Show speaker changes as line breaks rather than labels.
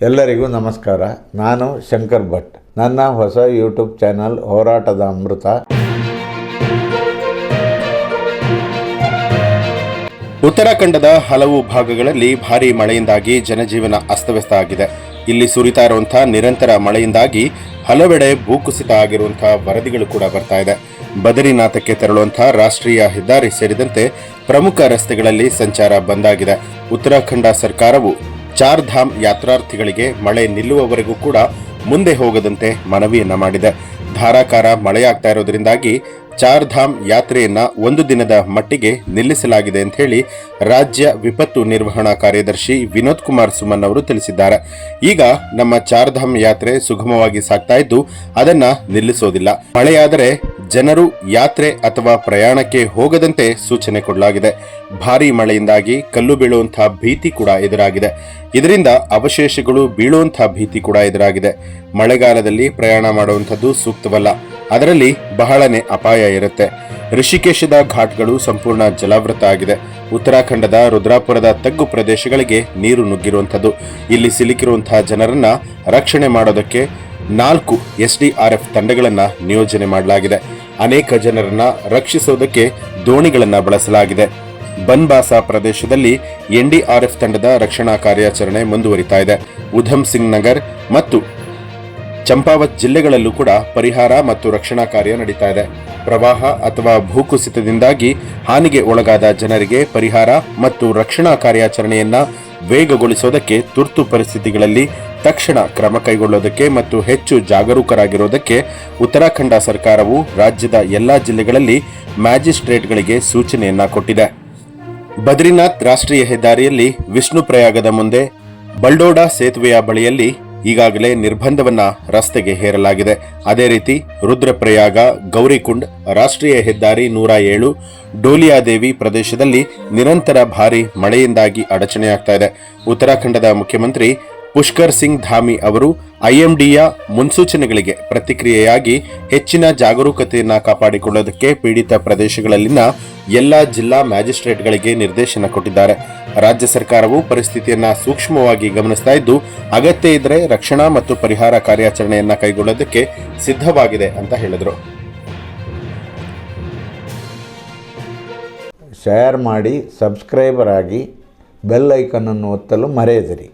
ಎಲ್ಲರಿಗೂ ನಮಸ್ಕಾರ. ನಾನು ಶಂಕರ್ ಭಟ್. ನನ್ನ ಹೊಸ ಯೂಟ್ಯೂಬ್ ಚಾನಲ್ ಹೋರಾಟದ ಅಮೃತ.
ಉತ್ತರಾಖಂಡದ ಹಲವು ಭಾಗಗಳಲ್ಲಿ ಭಾರೀ ಮಳೆಯಿಂದಾಗಿ ಜನಜೀವನ ಅಸ್ತವ್ಯಸ್ತ ಆಗಿದೆ. ಇಲ್ಲಿ ಸುರಿತಾ ಇರುವಂತಹ ನಿರಂತರ ಮಳೆಯಿಂದಾಗಿ ಹಲವೆಡೆ ಭೂಕುಸಿತ ಆಗಿರುವಂತಹ ವರದಿಗಳು ಕೂಡ ಬರ್ತಾ ಇದೆ. ಬದರಿನಾಥಕ್ಕೆ ತೆರಳುವಂತಹ ರಾಷ್ಟ್ರೀಯ ಹೆದ್ದಾರಿ ಸೇರಿದಂತೆ ಪ್ರಮುಖ ರಸ್ತೆಗಳಲ್ಲಿ ಸಂಚಾರ ಬಂದಾಗಿದೆ ಉತ್ತರಾಖಂಡ ಸರ್ಕಾರವು ಚಾರ್ ಧಾಮ್ ಯಾತ್ರಾರ್ಥಿಗಳಿಗೆ ಮಳೆ ನಿಲ್ಲುವವರೆಗೂ ಕೂಡ ಮುಂದೆ ಹೋಗದಂತೆ ಮನವಿಯನ್ನ ಮಾಡಿದೆ. ಧಾರಾಕಾರ ಮಳೆಯಾಗ್ತಾ ಇರೋದ್ರಿಂದಾಗಿ ಚಾರ್ಧಾಮ್ ಯಾತ್ರೆಯನ್ನ ಒಂದು ದಿನದ ಮಟ್ಟಿಗೆ ನಿಲ್ಲಿಸಲಾಗಿದೆ ಅಂತ ಹೇಳಿ ರಾಜ್ಯ ವಿಪತ್ತು ನಿರ್ವಹಣಾ ಕಾರ್ಯದರ್ಶಿ ವಿನೋದ್ ಕುಮಾರ್ ಸುಮನ್ ಅವರು ತಿಳಿಸಿದ್ದಾರೆ. ಈಗ ನಮ್ಮ ಚಾರ್ಧಾಮ್ ಯಾತ್ರೆ ಸುಗಮವಾಗಿ ಸಾಗ್ತಾ ಇದ್ದು ಅದನ್ನ ನಿಲ್ಲಿಸೋದಿಲ್ಲ. ಮಳೆಯಾದರೆ ಜನರು ಯಾತ್ರೆ ಅಥವಾ ಪ್ರಯಾಣಕ್ಕೆ ಹೋಗದಂತೆ ಸೂಚನೆ ಕೊಡಲಾಗಿದೆ. ಭಾರೀ ಮಳೆಯಿಂದಾಗಿ ಕಲ್ಲು ಬೀಳುವಂತಹ ಭೀತಿ ಕೂಡ ಎದುರಾಗಿದೆ. ಇದರಿಂದ ಅವಶೇಷಗಳು ಬೀಳುವಂತಹ ಭೀತಿ ಕೂಡ ಎದುರಾಗಿದೆ. ಮಳೆಗಾಲದಲ್ಲಿ ಪ್ರಯಾಣ ಮಾಡುವಂಥದ್ದು ಸೂಕ್ತವಲ್ಲ. ಅದರಲ್ಲಿ ಬಹಳನೇ ಅಪಾಯ ಇರುತ್ತೆ. ಋಷಿಕೇಶದ ಘಾಟ್ಗಳು ಸಂಪೂರ್ಣ ಜಲಾವೃತ ಆಗಿದೆ. ಉತ್ತರಾಖಂಡದ ರುದ್ರಾಪುರದ ತಗ್ಗು ಪ್ರದೇಶಗಳಿಗೆ ನೀರು ನುಗ್ಗಿರುವಂಥದ್ದು. ಇಲ್ಲಿ ಸಿಲುಕಿರುವಂತಹ ಜನರನ್ನ ರಕ್ಷಣೆ ಮಾಡೋದಕ್ಕೆ ನಾಲ್ಕು ಎಸ್ಡಿಆರ್ಎಫ್ ತಂಡಗಳನ್ನ ನಿಯೋಜನೆ ಮಾಡಲಾಗಿದೆ. ಅನೇಕ ಜನರನ್ನ ರಕ್ಷಿಸುವುದಕ್ಕೆ ದೋಣಿಗಳನ್ನ ಬಳಸಲಾಗಿದೆ. ಬನ್ಬಾಸಾ ಪ್ರದೇಶದಲ್ಲಿ ಎನ್ಡಿಆರ್ಎಫ್ ತಂಡದ ರಕ್ಷಣಾ ಕಾರ್ಯಾಚರಣೆ ಮುಂದುವರಿತಾ ಇದೆ. ಉಧಮ್ ಸಿಂಗ್ ನಗರ್ ಮತ್ತು ಚಂಪಾವತ್ ಜಿಲ್ಲೆಗಳಲ್ಲೂ ಕೂಡ ಪರಿಹಾರ ಮತ್ತು ರಕ್ಷಣಾ ಕಾರ್ಯ ನಡೀತಾ ಇದೆ. ಪ್ರವಾಹ ಅಥವಾ ಭೂಕುಸಿತದಿಂದಾಗಿ ಹಾನಿಗೆ ಒಳಗಾದ ಜನರಿಗೆ ಪರಿಹಾರ ಮತ್ತು ರಕ್ಷಣಾ ಕಾರ್ಯಾಚರಣೆಯನ್ನ ವೇಗಗೊಳಿಸೋದಕ್ಕೆ ತುರ್ತು ಪರಿಸ್ಥಿತಿಗಳಲ್ಲಿ ತಕ್ಷಣ ಕ್ರಮ ಕೈಗೊಳ್ಳೋದಕ್ಕೆ ಮತ್ತು ಹೆಚ್ಚು ಜಾಗರೂಕರಾಗಿರೋದಕ್ಕೆ ಉತ್ತರಾಖಂಡ ಸರ್ಕಾರವು ರಾಜ್ಯದ ಎಲ್ಲಾ ಜಿಲ್ಲೆಗಳಲ್ಲಿ ಮ್ಯಾಜಿಸ್ಟ್ರೇಟ್ಗಳಿಗೆ ಸೂಚನೆಯನ್ನ ಕೊಟ್ಟಿದೆ. ಬದ್ರಿನಾಥ್ ರಾಷ್ಟ್ರೀಯ ಹೆದ್ದಾರಿಯಲ್ಲಿ ವಿಷ್ಣು ಪ್ರಯಾಗದ ಮುಂದೆ ಬಲ್ಡೋಡಾ ಸೇತುವೆಯ ಬಳಿಯಲ್ಲಿ ಈಗಾಗಲೇ ನಿರ್ಬಂಧವನ್ನ ರಸ್ತೆಗೆ ಹೇರಲಾಗಿದೆ. ಅದೇ ರೀತಿ ರುದ್ರಪ್ರಯಾಗ, ಗೌರಿಕುಂಡ್, ರಾಷ್ಟ್ರೀಯ ಹೆದ್ದಾರಿ ನೂರ ಏಳು, ಡೋಲಿಯಾದೇವಿ ಪ್ರದೇಶದಲ್ಲಿ ನಿರಂತರ ಭಾರಿ ಮಳೆಯಿಂದಾಗಿ ಅಡಚಣೆಯಾಗ್ತಾ ಇದೆ. ಉತ್ತರಾಖಂಡದ ಮುಖ್ಯಮಂತ್ರಿ ಪುಷ್ಕರ್ ಸಿಂಗ್ ಧಾಮಿ ಅವರು ಐಎಂಡಿಯ ಮುನ್ಸೂಚನೆಗಳಿಗೆ ಪ್ರತಿಕ್ರಿಯೆಯಾಗಿ ಹೆಚ್ಚಿನ ಜಾಗರೂಕತೆಯನ್ನು ಕಾಪಾಡಿಕೊಳ್ಳೋದಕ್ಕೆ ಪೀಡಿತ ಪ್ರದೇಶಗಳಲ್ಲಿನ ಎಲ್ಲ ಜಿಲ್ಲಾ ಮ್ಯಾಜಿಸ್ಟ್ರೇಟ್ಗಳಿಗೆ ನಿರ್ದೇಶನ ಕೊಟ್ಟಿದ್ದಾರೆ. ರಾಜ್ಯ ಸರ್ಕಾರವು ಪರಿಸ್ಥಿತಿಯನ್ನು ಸೂಕ್ಷ್ಮವಾಗಿ ಗಮನಿಸ್ತಾ ಇದ್ದು, ಅಗತ್ಯ ಇದ್ದರೆ ರಕ್ಷಣಾ ಮತ್ತು ಪರಿಹಾರ ಕಾರ್ಯಾಚರಣೆಯನ್ನು ಕೈಗೊಳ್ಳೋದಕ್ಕೆ ಸಿದ್ಧವಾಗಿದೆ ಅಂತ ಹೇಳಿದರು.
ಶೇರ್ ಮಾಡಿ, ಸಬ್ಸ್ಕ್ರೈಬರ್ ಆಗಿ ಬೆಲ್ ಐಕನನ್ನು ಒತ್ತಲು ಮರೆಯದಿರಿ.